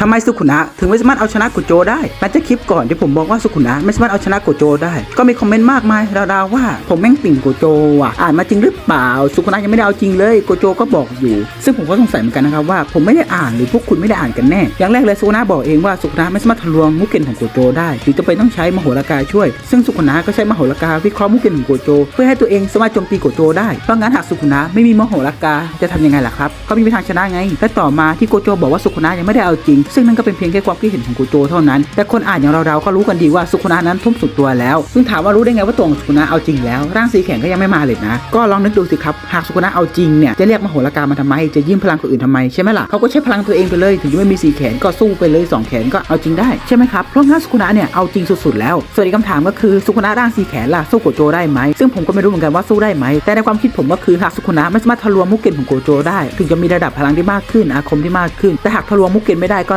ทำไมสุขุนะถึงไม่สามารถเอาชนะโกโจได้หลังจากคลิปก่อนที่ผมบอกว่าสุขุนะไม่สามารถเอาชนะโกโจได้ ก็มีคอมเมนต์มากมายราวๆว่าผมแม่งติ่งโกโจว่ะอ่านมาจริงหรือเปล่า สุขุนะยังไม่ได้เอาจริงเลยโกโจก็บอกอยู่ ซึ่งผมก็สงสัยเหมือนกันนะครับว่าผมไม่ได้อ่านหรือพวกคุณไม่ได้อ่านกันแน่ อย่างแรกเลยสุขุนะบอกเองว่าสุขุนะไม่สามารถทะลวงมุกเก็นของโกโจได้หรือจะไปต้องใช้มโหรากาช่วย ซึ่งสุขุนะก็ใช้มโหรากาวิเคราะห์มุกเก็นของโกโจ เพื่อให้ตัวเองสามารถโจมตีโกโจได้เพราะงั้นหากสุขุนะไม่มีมโหรากาจะทำยังไงล่ะครับก็ไมมีทางชนะไงและต่อมาที่โกโจบอกว่าสุขุนะยังไม่ได้เอาจริงซึ่งนั่นก็เป็นเพียงแค่ความคิดเห็นของโกโจเท่านั้น แต่คนอ่านอย่างเราๆก็รู้กันดีว่าสุขุนะนั้นทุ่มสุดตัวแล้ว ซึ่งถามว่ารู้ได้ไงว่าตัวของสุขุนะเอาจริงแล้ว ร่างสีแข็งก็ยังไม่มาเลยนะ ก็ลองนึกดูสิครับ หากสุขุนะเอาจริงเนี่ย จะเรียกมโหรากามาทำไม จะยืมพลังคนอื่นทำไมใช่ไหมล่ะ เขาก็ใช้พลังตัวเองไปเลย ถึงจะไม่มีสีแขนก็สู้ไปเลยสองแขนก็เอาจริงได้ใช่ไหมครับ เพราะงั้นสุขุนะเนี่ยเอาจริงสุดๆแล้ว ส่วนอีกคำถามก็คือสุขุนะร่างสีแขนล่ะสู้โกโจได้ไหม ซึ่งผมก็ไม่รู้เหมือนกันว่าสู้ได้ไหม แต่ในความคิดผมก็คือหากสุขุนะไม่สามารถทะลวงมุกเก็นของโกโจได้ ถึงจะมีระดับพลังที่มากขึ้นอาคมที่มากขึ้น แต่หากทะลวงมุกเก็นไม่ได้ก็